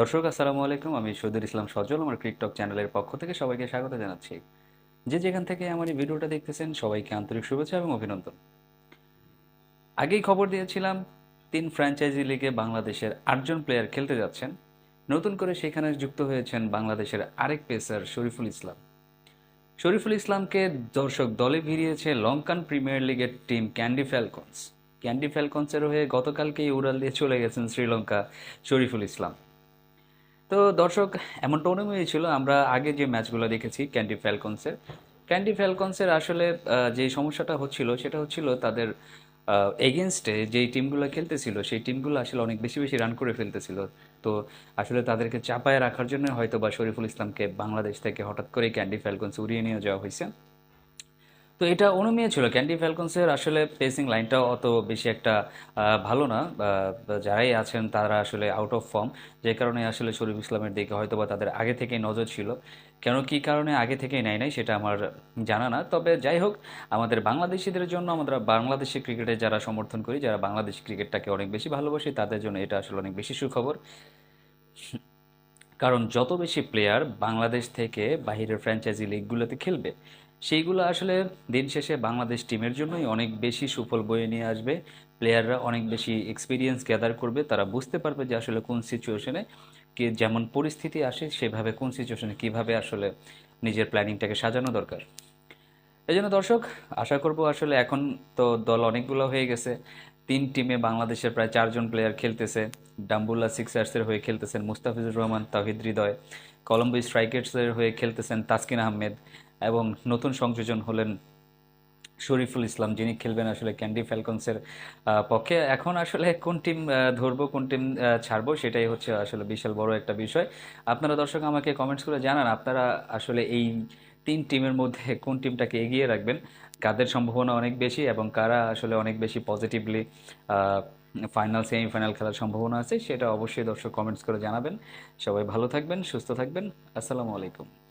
দর্শক, আসসালামু আলাইকুম। আমি সৈদুল ইসলাম সজল, আমার ক্রিকটক চ্যানেলের পক্ষ থেকে সবাইকে স্বাগত জানাচ্ছি। যে যেখান থেকে আমার এই ভিডিওটা দেখতেছেন, সবাইকে আন্তরিক শুভেচ্ছা এবং অভিনন্দন। আগেই খবর দিয়েছিলাম, তিন ফ্র্যাঞ্চাইজি লিগে বাংলাদেশের আটজন প্লেয়ার খেলতে যাচ্ছেন। নতুন করে সেখানে যুক্ত হয়েছেন বাংলাদেশের আরেক পেসার, শরীফুল ইসলাম। শরীফুল ইসলামকে দর্শক দলে ভিড়িয়েছে লঙ্কান প্রিমিয়ার লিগের টিম ক্যান্ডি ফ্যালকনস। ক্যান্ডি ফ্যালকনসের হয়ে গতকালকেই উড়াল দিয়ে চলে গেছেন শ্রীলঙ্কা শরীফুল ইসলাম। তো দর্শক এমনটা অনুমতি হয়েছিল, আমরা আগে যে ম্যাচগুলো দেখেছি ক্যান্ডি ফ্যালকনসের ক্যান্ডি ফ্যালকনসের আসলে যে সমস্যাটা হচ্ছিল, সেটা হচ্ছিল তাদের এগেনস্টে যেই টিমগুলো খেলতেছিল, সেই টিমগুলো আসলে অনেক বেশি বেশি রান করে ফেলতেছিল। তো আসলে তাদেরকে চাপায় রাখার জন্য হয়তো বা শরীফুল ইসলামকে বাংলাদেশ থেকে হঠাৎ করেই ক্যান্ডি ফ্যালকনস উড়িয়ে নিয়ে যাওয়া হয়েছে। তো এটা অনুমেয় ছিল। ক্যান্ডি ফ্যালকনসের আসলে পেসিং লাইনটাও অত বেশি একটা ভালো না। যারাই আছেন তারা আসলে আউট অফ ফর্ম যে কারণে আসলে শরীফ ইসলামের দিকে হয়তো বা তাদের আগে থেকেই নজর ছিল। কেন কি কারণে আগে থেকেই নেয় নাই সেটা আমার জানা না। তবে যাই হোক, আমাদের বাংলাদেশিদের জন্য আমরা বাংলাদেশি ক্রিকেটে যারা সমর্থন করি, যারা বাংলাদেশ ক্রিকেটটাকে অনেক বেশি ভালোবাসি, তাদের জন্য এটা আসলে অনেক বেশি সুখবর। কারণ যত বেশি প্লেয়ার বাংলাদেশ থেকে বাহিরের ফ্র্যাঞ্চাইজি লিগগুলোতে খেলবে, সেইগুলো আসলে দিন শেষে বাংলাদেশ টিমের জন্যই অনেক বেশি সুফল বয়ে নিয়ে আসবে। প্লেয়াররা অনেক বেশি এক্সপিরিয়েন্স গ্যাদার করবে, তারা বুঝতে পারবে যে আসলে কোন সিচুয়েশনে কি যেমন পরিস্থিতি আসে, সেভাবে কোন সিচুয়েশনে কীভাবে আসলে নিজের প্ল্যানিংটাকে সাজানো দরকার। এই জন্য দর্শক, আশা করব আসলে এখন তো দল অনেকগুলো হয়ে গেছে। তিন টিমে বাংলাদেশের প্রায় চারজন প্লেয়ার খেলতেছে। ডাম্বুল্লা সিক্সার্সের হয়ে খেলতেছেন মুস্তাফিজুর রহমান তাহিদ হৃদয়। কলম্বো স্ট্রাইকার্সের হয়ে খেলতেছেন তাসকিন আহমেদ এবং নতুন সংযোজন হলেন শরীফুল ইসলাম, যিনি খেলবেন আসলে ক্যান্ডি ফ্যালকনসের পক্ষে। এখন আসলে কোন টিম ধরবো, কোন টিম ছাড়বো সেটাই হচ্ছে আসলে বিশাল বড় একটা বিষয়। আপনারা দর্শক আমাকে কমেন্টস করে জানান, আপনারা আসলে এই তিন টিমের মধ্যে কোন টিমটাকে এগিয়ে রাখবেন, কাদের সম্ভাবনা অনেক বেশি এবং কারা আসলে অনেক বেশি পজিটিভলি ফাইনাল সেমিফাইনাল খেলার সম্ভাবনা আছে, সেটা অবশ্যই দর্শক কমেন্টস করে জানাবেন। সবাই ভালো থাকবেন, সুস্থ থাকবেন। আসসালামু আলাইকুম।